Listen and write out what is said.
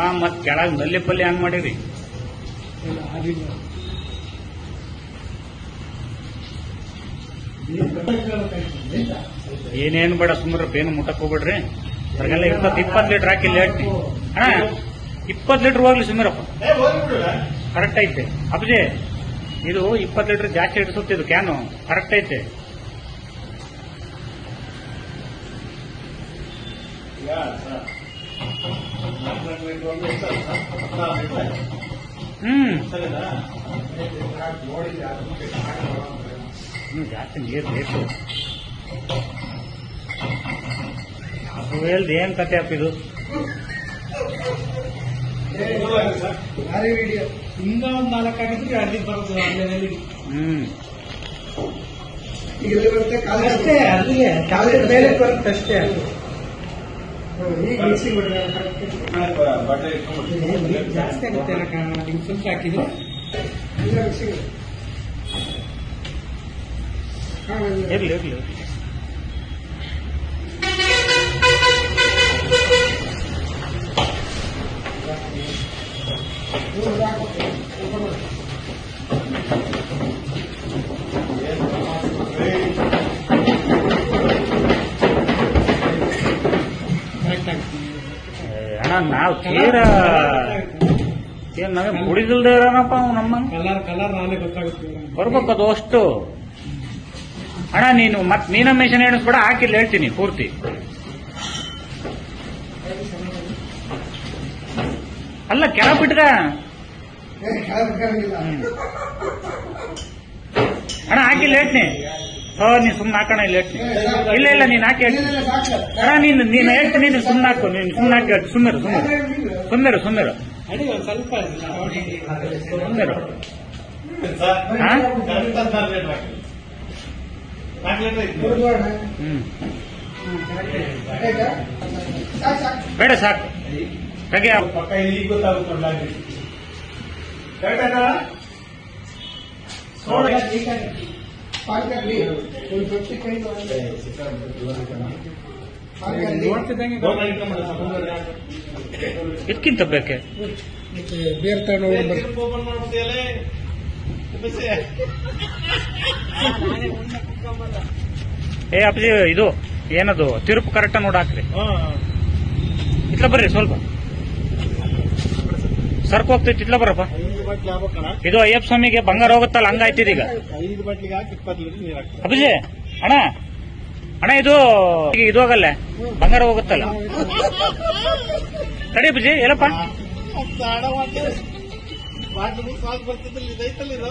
ಆ ಮತ್ ಕೆಳಗ್ನಲ್ಲಿ ಪಲ್ಯ ಹಂಗ್ ಮಾಡಿರಿ? ಏನೇನ್ ಬೇಡ ಸುಮ್ರ ಬೇನು ಮುಟ್ಟಕ್ ಹೋಗ್ಬಿಡ್ರಿ. ಅದ್ರಗೆಲ್ಲ ಇಪ್ಪತ್ ಇಪ್ಪತ್ ಲೀಟರ್ ಹಾಕಿ ಲೇಟ್ನಿ. ಅಣ್ಣ ಇಪ್ಪತ್ ಲೀಟರ್ ಹೋಗ್ಲಿ ಹೋಗ್ಬಿಡುವ? ಕರೆಕ್ಟ್ ಐತೆ. ಅಬ್ಜೆ, ಇದು ಇಪ್ಪತ್ ಲೀಟರ್ ಜಾಸ್ತಿ ಇದು ಕ್ಯಾನು ಕರೆಕ್ಟ್ ಐತೆ. ಈಗ ಸರ್, ನಾಲ್ಕು ಲೀಟರ್ ಒಂದು ಎಷ್ಟು? ಹದಿನಾರು ಲೀಟರ್ ಆಯ್ತು. ಹ್ಮ್. ಅದು ಜಾಸ್ತಿ ನೀರು ಬೇಕು. ಅದು ಹೇಳ್ದು ಏನ್ ಕತೆ ಅಪ್ಪ ಇದು? ಹಿಂಗ ಒಂದ್ ನಾಲ್ಕು ಆಗಿದ್ರೆ ಅಲ್ಲಿ ಬರ್ತದೆ ಅಲ್ಲೇ ಹ್ಮ್. ಈಗ ಎಲ್ಲಿ ಬರುತ್ತೆ ಕಾಲು ಅಷ್ಟೇ ಅಲ್ಲಿಗೆ ಕಾಲೇಜ್ ಮೇಲೆ ಬರುತ್ತೆ ಅಷ್ಟೇ ಇಟ್ಕೊಂಡ್ಬಿಟ್ಟು ಜಾಸ್ತಿ ಆಗುತ್ತೆ ಅಲ್ಲ ಕಾ- ಹಿಂಗ್ ಸ್ವಲ್ಪ ಹಾಕಿದ್ರೆ ಈಗ ಮಿಕ್ಸಿಂಗ್ ಇರ್ಲಿ ಇರ್ಲಿ ಕರೆಕ್ಟ್ ಅಣ್ಣ ನಾವು ತೀರ ಏನ್ ನಾವೇ ಕುಡಿದಿಲ್ದೇ ಇರೋಣಪ್ಪ ಅವ್ ನಮ್ಮ ಕಲರ್ ಕಲರ್ ನಾನೇ ಗೊತ್ತಾಗುತ್ತೆ. ಬರ್ಬೇಕು ಅದು ಅಷ್ಟು. ಅಣ್ಣ ನೀನು ಮತ್ ಮೀನ ಮೆಷಿನ್ ಕೂಡ ಹಾಕಿಲ್ಲ ಹೇಳ್ತೀನಿ ಪೂರ್ತಿ. ಅಲ್ಲ ಕೆಳ ಹ್ಮ್. ಅಣ್ಣ ಹಾಕಿಲ್ಲ ಹೇಳ್ತೀನಿ. ಹೋ, ನೀನ್ ಸುಮ್ಮನೆ ಹಾಕೋಣ, ಇಲ್ಲ ಹೇಳ್ತೀನಿ ಇಲ್ಲ ಇಲ್ಲ, ನೀನ್ ಹಾಕಿ ಹೇಳ್ತೀನಿ ಅಣ್ಣ, ನೀನು ನೀನು ಹೇಳ್ತೀನಿ ನೀನು ಸುಮ್ಮನೆ ಹಾಕು, ನೀನು ಸುಮ್ನೆ ಹಾಕಿ ಸುಮ್ಮರು ಸುಮ್ಮರು ಹಾ? ಹ್ಮ್. ಬೇಡ, ಸಾಕು. ಹಾಗೆ ಪಕ್ಕ ಇಲ್ಲಿ ಗೊತ್ತಾಗುತ್ತೆ ಕರೆಕ್ಟ್ ಇದಕ್ಕಿಂತ ಬೇಕೆ? ಬೇರೆ ತಗೊಂಡು ಓಪನ್ ಮಾಡ್ಬಿಟ್ಟಿಯಲ್ಲೇ ಏ ಅಪ್ಪಾಜಿ ಇದು ಏನದು ತಿರುಪು ಕರೆಕ್ಟ್ ನೋಡಿ ಹಾಕ್ರಿ. ಇಟ್ಲ ಬರ್ರಿ ಸ್ವಲ್ಪ. ಸರ್ಕ್ ಹೋಗ್ತೈತಿ ಇಟ್ಲ ಬರಪ್ಪ. ಬಾಟ್ಲಿ ಆಗ್ಬೇಕಣ ಇದು ಅಯ್ಯಪ್ಪ ಸ್ವಾಮಿಗೆ ಬಂಗಾರ ಹೋಗುತ್ತಲ್ಲ ಹಂಗಾಯ್ತಿದ ಈಗ. ಐದು ಬಾಟ್ಲಿಗೆ ಹಾಕಿ ಇಪ್ಪತ್ತು ಲೀಟರ್ ನೀರು ಹಾಕ್ತಾರೆ. ಅಪ್ಪಾಜಿ ಅಣ್ಣ ಅಣ್ಣ ಇದು ಈಗ ಇದು ಹೋಗಲ್ಲ ಬಂಗಾರ ಹೋಗುತ್ತಲ್ಲ. ತಡಿ ಅಭಿಜಿ ಎಲ್ಲಪ್ಪ? ಬಾಟ್ಲಿ ಸಾಕು ಬರ್ತಿದ್ದಲ್ಲಿ ಇದೈತಲ್ಲ ಇದು.